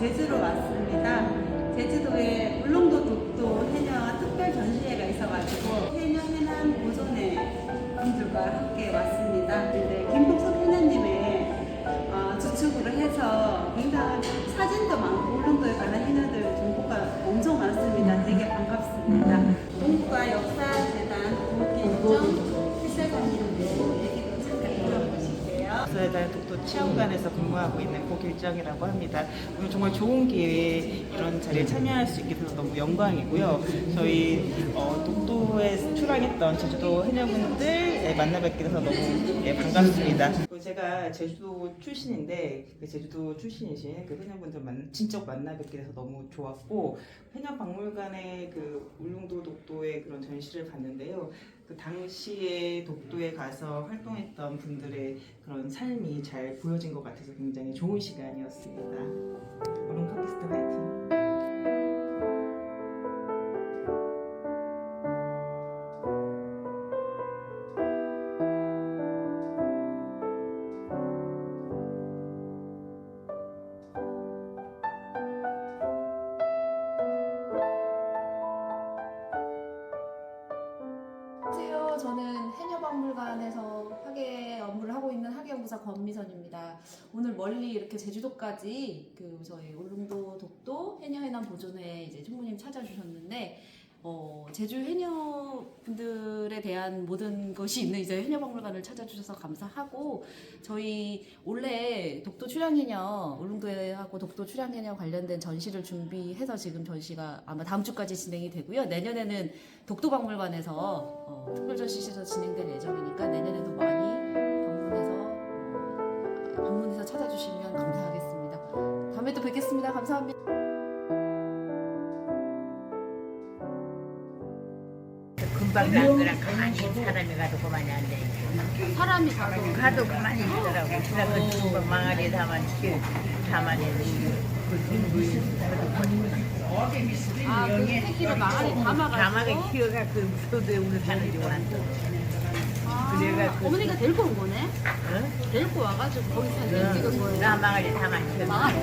제주로 왔습니다. 제주도에 울릉도 독도 해녀 특별 전시회가 있어가지고 해녀 해남 보존회 분들과 함께 왔습니다. 근데 김복석 해녀님의 어, 주축으로 해서 굉장한 사진도 많고 울릉도에 관한 해녀들 정보가 엄청 많습니다. 역사에다 독도 체험관에서 근무하고 있는 고길정이라고 합니다. 오늘 정말 좋은 기회에 이런 자리에 참여할 수 있게 돼서 너무 영광이고요. 저희 어, 출항했던 제주도 해녀분들 예, 만나 뵙게 돼서 너무 예, 반갑습니다. 그리고 제가 제주도 출신인데 그 제주도 출신이신 그 해녀분들 만, 진짜 만나 뵙게 돼서 너무 좋았고 해녀 박물관의 그 울릉도 독도의 그런 전시를 봤는데요. 그 당시에 독도에 가서 활동했던 분들의 그런 삶이 잘 보여진 것 같아서 굉장히 좋은 시간이었습니다. 오른 팟캐스트 화이팅! 저는 해녀박물관에서 학예 업무를 하고 있는 학예연구사 권미선입니다. 오늘 멀리 이렇게 제주도까지 그 저희 울릉도 독도 해녀 해남 보존회 이제 총무님 찾아주셨는데 어, 제주 해녀 분들 에 대한 모든 것이 있는 이제 해녀박물관을 찾아주셔서 감사하고 저희 원래 독도 출향해녀 울릉도하고 독도 출향해녀 관련된 전시를 준비해서 지금 전시가 아마 다음 주까지 진행이 되고요. 내년에는 독도박물관에서 어, 특별 전시실에서 진행될 예정이니까 내년에도 많이 방문해서 어, 방문해서 찾아주시면 감사하겠습니다. 다음에 또 뵙겠습니다. 감사합니다. 금방 간 거랑 가만히 사람이 가도 그만이 안 돼. 사람이 가도 가도 그만히 있더라고. 제가 그 금방 망아리에 담아 키 담아내. 아, 그 새끼를 망아리 담아가지고 담아게 키워가 그 소도에 우리 알았어. 아, 그래가 그- 어머니가 데리고 온 거네? 응? 데리고 와가지고 거기 사진 찍은 거예요. 나 망아리 담아 키워. 망아리.